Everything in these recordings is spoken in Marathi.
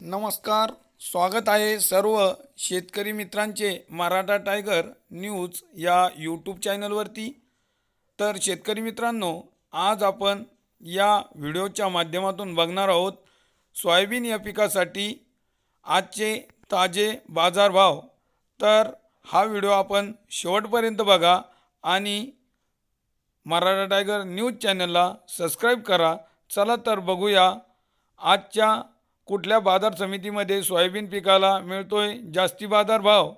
नमस्कार स्वागत आहे सर्व शेतकरी मित्रांचे मराठा टायगर न्यूज या यूट्यूब चॅनलवरती. तर शेतकरी मित्रांनो आज आपण या व्हिडिओच्या माध्यमातून बघणार आहोत सोयाबीन या पिकासाठी आजचे ताजे बाजारभाव. तर हा व्हिडिओ आपण शेवटपर्यंत बघा आणि मराठा टायगर न्यूज चॅनलला सबस्क्राईब करा. चला तर बघूया आजच्या कुठल्या बाजार समितीमध्ये सोयाबीन पिकाला मिळतोय जास्ती बाजार भाव?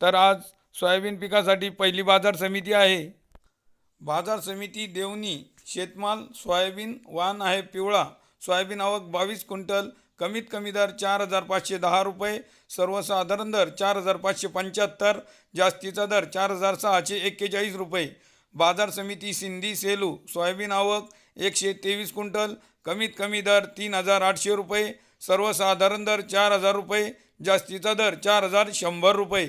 तर आज सोयाबीन पिकासाठी पहिली बाजार समिती आहे. बाजार समिती देवणी शेतमाल सोयाबीन वाहन आहे पिवळा. सोयाबीन आवक बावीस क्विंटल कमीत कमी दर चार हजार पाचशे दहा रुपये सर्वसाधारण दर चार हजार पाचशे पंच्याहत्तर जास्तीचा दर चार हजार सहाशे एक्केचाळीस रुपये. बाजार समिती सिंधी सेलू सोयाबीन आवक एकशे तेवीस क्विंटल कमीत कमी दर तीन हजार आठशे रुपये सर्वसाधारण दर चार हजार रुपये जास्तीचा दर चार हजार शंभर रुपये.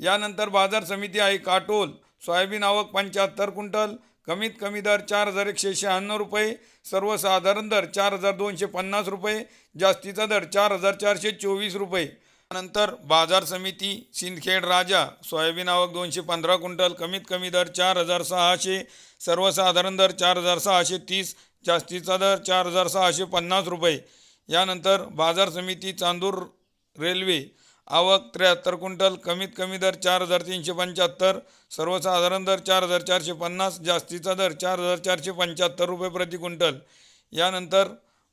यानंतर बाजार समिती आहे काटोल. सोयाबीन आवक पंच्याहत्तर क्विंटल कमीत कमी दर चार हजार एकशे शहाण्णव रुपये सर्वसाधारण दर चार हजार दोनशे पन्नास रुपये जास्तीचा दर चार हजार चारशे चोवीस रुपये. नंतर बाजार समिती सिंदखेड राजा सोयाबीन आवक दोनशे पंधरा क्विंटल कमीत कमी दर चार हजार सहाशे सर्वसाधारण दर चार हजार सहाशे तीस जास्तीचा दर चार हजार सहाशे पन्नास रुपये. यानंतर बाजार समिती चांदूर रेल्वे आवक त्र्याहत्तर क्विंटल कमीत कमी दर चार हजार तीनशे पंच्याहत्तर सर्वसाधारण दर चार हजार चारशे पन्नास जास्तीचा दर चार हजार चारशे पंच्याहत्तर रुपये प्रति क्विंटल. यानंतर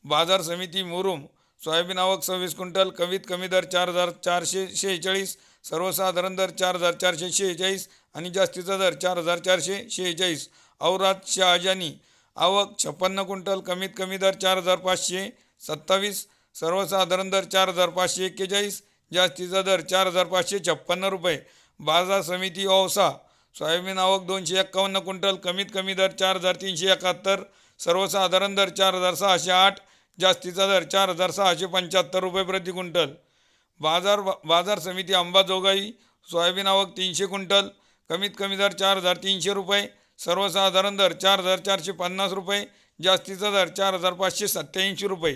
बाजार समिती मुरुम सोयाबीन आवक सव्वीस क्विंटल कमीत कमी दर चार हजार चारशे शेहेचाळीस सर्वसाधारण दर चार हजार चारशे शेहेचाळीस आणि जास्तीचा दर चार हजार चारशे शेहेचाळीस. औरात शहाजानी आवक छप्पन्न क्विंटल कमीत कमी दर चार हजार पाचशे सत्तावीस सर्वसाधारण दर चार हजार पाचशे एक्केचाळीस जास्तीचा दर चार हजार पाचशे छप्पन्न रुपये. बाजार समिती औसा सोयाबीन आवक दोनशे एक्कावन्न क्विंटल कमीत कमी दर चार हजार तीनशे एकाहत्तर सर्वसाधारण दर चार हजार सहाशे आठ जास्तीचा दर चार हजार सहाशे पंच्याहत्तर रुपये प्रति क्विंटल. बाजार बाजार समिती अंबाजोगाई सोयाबीन आवक तीनशे क्विंटल कमीत कमी दर चार हजार तीनशे रुपये सर्वसाधारण दर चार हजार चारशे पन्नास रुपये जास्तीचा दर चार हजार पाचशे सत्त्याऐंशी रुपये.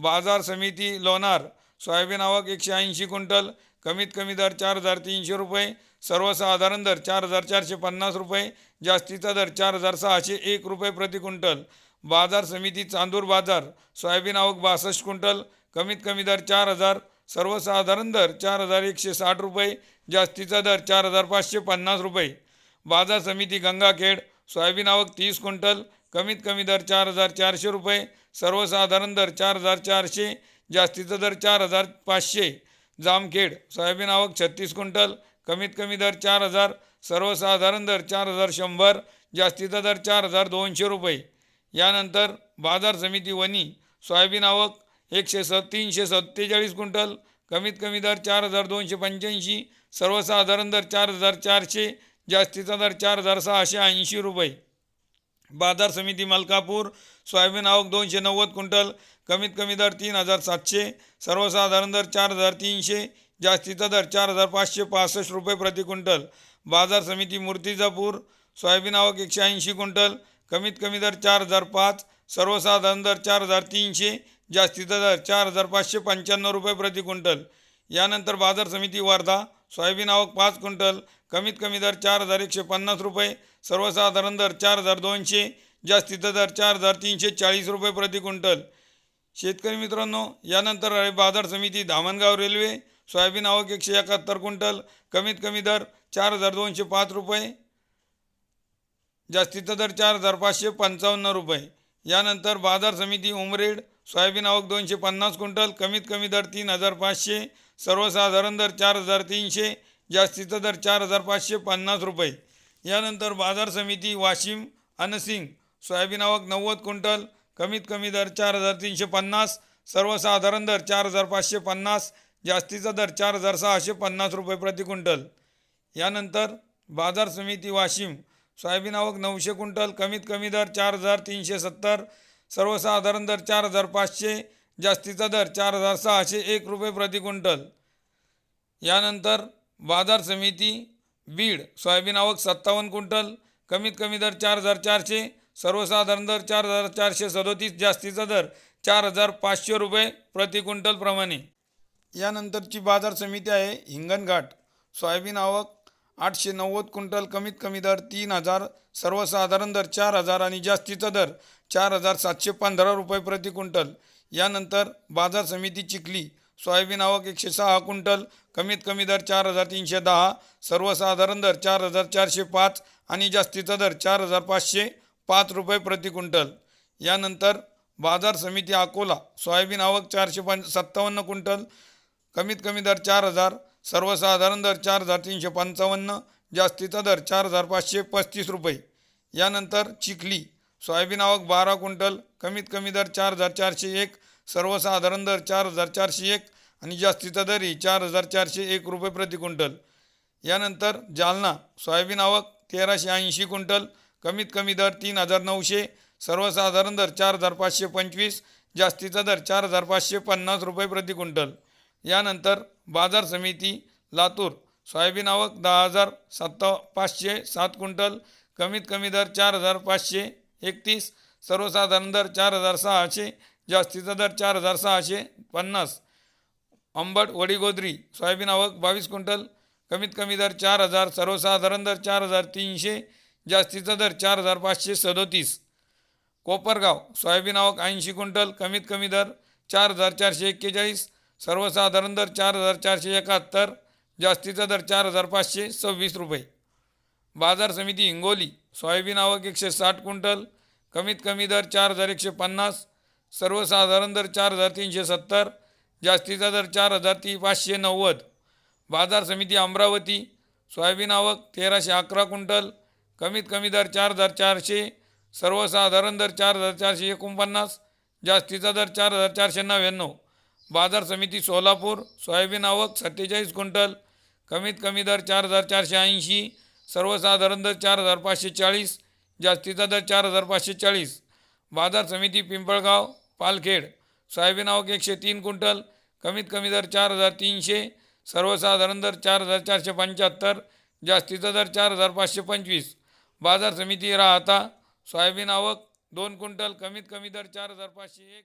बाजार समिती लोणार. सोयाबीन आवक एकशे ऐंशी क्विंटल कमीत कमी दर चार हजार तीनशे रुपये सर्वसाधारण दर चार हजार चारशे पन्नास रुपये जास्तीचा दर चार हजार सहाशे एक रुपये प्रति क्विंटल. बाजार समिती चांदूर बाजार सोयाबीन आवक बासष्ट क्विंटल कमीत कमी दर चार हजार सर्वसाधारण दर चार हजार एकशे साठ रुपये जास्तीचा दर चार हजार पाचशे पन्नास रुपये. बाजार समिती गंगाखेड सोयाबीन आवक तीस क्विंटल कमीत कमी दर चार हजार चारशे रुपये सर्वसाधारण दर चार हजार चारशे जास्तीचा दर चार हजार पाचशे. जामखेड सोयाबीन आवक छत्तीस क्विंटल कमीत कमी दर चार हजार सर्वसाधारण दर चार हजार शंभर जास्तीचा दर चार हजार दोनशे रुपये. यानंतर बाजार समिती वनी सोयाबीन आवक एकशे स तीनशे सत्तेचाळीस क्विंटल कमीत कमी दर चार हजार दोनशे पंच्याऐंशी सर्वसाधारण दर चार हजार चारशे जास्तीचा दर चार हजार सहाशे ऐंशी रुपये. बाजार समिती मलकापूर सोयाबीन आवक दोनशे नव्वद क्विंटल कमीत कमी दर तीन हजार सातशे सर्वसाधारण दर चार हजार तीनशे जास्तीचा दर चार हजार पाचशे पासष्ट रुपये प्रति क्विंटल. बाजार समिती मूर्तिजापूर सोयाबीन आवक एकशे ऐंशी क्विंटल कमीत कमी दर चार हजार पाच सर्वसाधारण दर चार हजार तीनशे जास्तीचा दर चार हजार पाचशे पंच्याण्णव रुपये प्रति क्विंटल. यानंतर बाजार समिती वर्धा सोयाबीन आवक पाच क्विंटल कमीत कमी दर चार हजार एकशे पन्नास रुपये सर्वसाधारण दर चार हजार दोनशे जास्तीचा दर चार हजार तीनशे चाळीस रुपये प्रति क्विंटल. शेतकरी मित्रांनो यानंतर आहे बाजार समिती धामणगाव रेल्वे सोयाबीन आवक एकशे एकाहत्तर क्विंटल कमीत कमी दर चार हजार दोनशे पाच रुपये जास्तीचा दर चार हजार पाचशे पंचावन्न रुपये. यानंतर बाजार समिती उमरेड सोयाबीन आवक दोनशे पन्नास क्विंटल कमीत कमी दर तीन हजार पाचशे सर्वसाधारण दर चार हजार तीनशे जास्तीचा दर चार हजार पाचशे पन्नास रुपये. यानंतर बाजार समिती वाशिम अनसिंग सोयाबीन आवक नव्वद क्विंटल कमीत कमी दर चार हजार तीनशे पन्नास सर्वसाधारण दर चार हजार पाचशे पन्नास जास्तीचा दर चार हजार सहाशे पन्नास रुपये प्रति क्विंटल. यानंतर बाजार समिती वाशिम सोयाबीन आवक नऊशे क्विंटल कमीत कमी दर चार हजार तीनशे सत्तर सर्वसाधारण दर चार हजार पाचशे जास्तीचा दर चार हजार सहाशे एक रुपये प्रति क्विंटल. यानंतर बाजार समिती बीड सोयाबीन आवक सत्तावन्न क्विंटल कमीत कमी दर चार हजार चारशे सर्वसाधारण दर चार हजार चारशे सदोतीस जास्तीचा दर चार हजार पाचशे रुपये प्रति क्विंटलप्रमाणे यानंतरची बाजार समिती आहे हिंगणघाट. सोयाबीन आवक आठशे नव्वद क्विंटल कमीत कमी दर तीन हजार सर्वसाधारण दर चार हजार आणि जास्तीचा दर चार हजार सातशे पंधरा रुपये प्रति क्विंटल. यानंतर बाजार समिती चिखली. सोयाबीन आवक एकशे सहा क्विंटल कमीत कमी दर चार हजार तीनशे दहा सर्वसाधारण दर चार हजार चारशे पाच आणि जास्तीचा दर चार हजार पाचशे पाच रुपये प्रति क्विंटल. यानंतर बाजार समिती अकोला सोयाबीन आवक चारशे पं सत्तावन्न क्विंटल कमीत कमी दर चार हजार सर्वसाधारण दर चार हजार तीनशे पंचावन्न जास्तीचा दर चार हजार पाचशे पस्तीस रुपये. यानंतर चिखली सोयाबीन आवक बारा क्विंटल कमीत कमी दर चार हजार चारशे एक सर्वसाधारण दर चार हजार चारशे एक आणि जास्तीचा दरही चार हजार चारशे एक रुपये प्रति क्विंटल. यानंतर जालना सोयाबीन आवक तेराशे ऐंशी क्विंटल कमीत कमी दर तीन हजार नऊशे सर्वसाधारण दर चार हजार पाचशे पंचवीस जास्तीचा दर चार हजार पाचशे पन्नास रुपये प्रति क्विंटल. यानंतर बाजार समिती लातूर सोयाबीन आवक दहा हजार सत्ता पाचशे सात क्विंटल कमीत कमी दर चार हजार पाचशे एकतीस. सर्वसाधारण दर चार हजार सहाशे जास्तीचा दर चार हजार सहाशे पन्नास. अंबट वडीगोद्री सोयाबीन आवक बावीस क्विंटल कमीत कमी दर चार हजार सर्वसाधारण दर चार हजार तीनशे जास्तीचा दर चार हजार पाचशे सदोतीस. कोपरगाव सोयाबीन आवक ऐंशी क्विंटल कमीत कमी दर चार हजार चारशे एक्केचाळीस सर्वसाधारण दर चार हजार चारशे एकाहत्तर जास्तीचा दर चार हजार पाचशे सव्वीस रुपये. बाजार समिती हिंगोली सोयाबीन आवक एकशे साठ क्विंटल कमीत कमी दर चार हजार एकशे पन्नास सर्वसाधारण दर चार हजार तीनशे सत्तर जास्तीचा दर चार हजार ती पाचशे नव्वद. बाजार समिती अमरावती सोयाबीन आवक तेराशे अकरा क्विंटल कमीत कमी दर चार हजार चारशे सर्वसाधारण दर चार हजार चारशे एकोणपन्नास जास्तीचा दर चार हजार चारशे नव्याण्णव. बाजार समिती सोलापूर सोयाबीन आवक सत्तेचाळीस क्विंटल कमीत कमी दर चार हजार चारशे ऐंशी सर्वसाधारण दर चार हजार पाचशे चाळीस जास्तीचा दर चार हजार पाचशे चाळीस. बाजार समिती पिंपळगाव पालखेड सोयाबीन आवक एकशे तीन क्विंटल कमीत कमी दर चार हजार तीनशे सर्वसाधारण दर चार हजार चारशे पंच्याहत्तर जास्तीचा दर चार हजार पाचशे पंचवीस. बाजार समिती राहता सोयाबीन आवक दोन क्विंटल कमीत कमी दर चार हजार पाचशे एक.